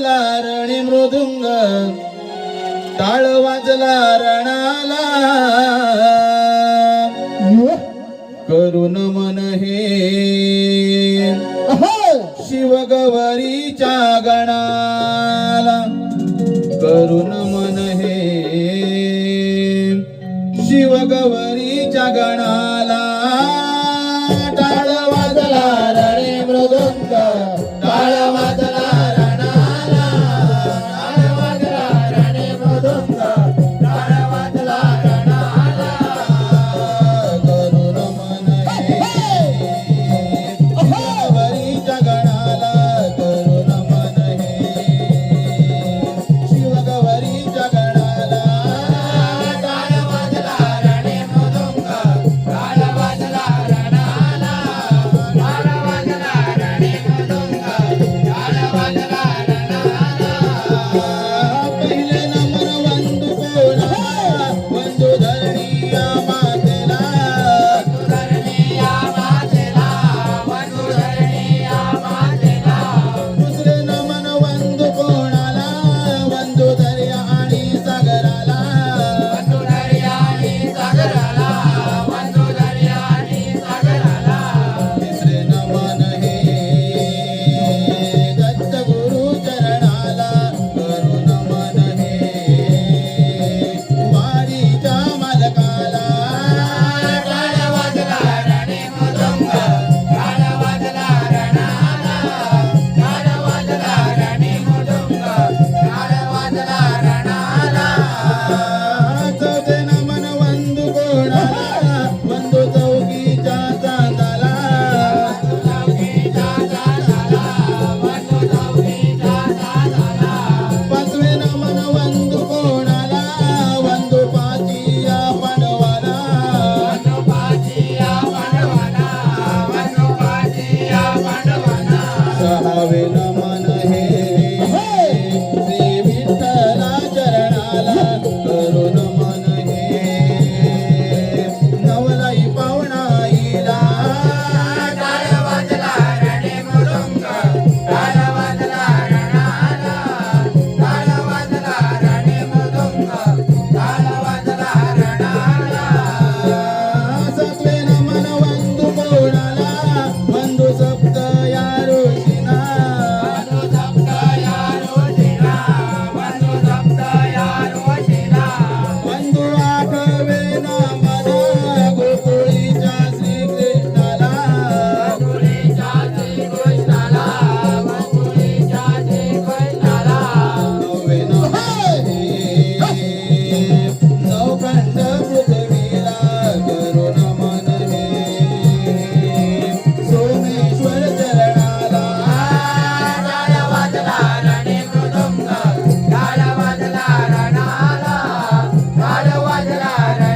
वाजला रणी मृदुंग टाळ वाजला रणाला करुण मन हे शिवगवरीच्या गणाला. करुण मन हे शिवगवरीच्या गणाला. टाळ वाजला रणी मृदुंग para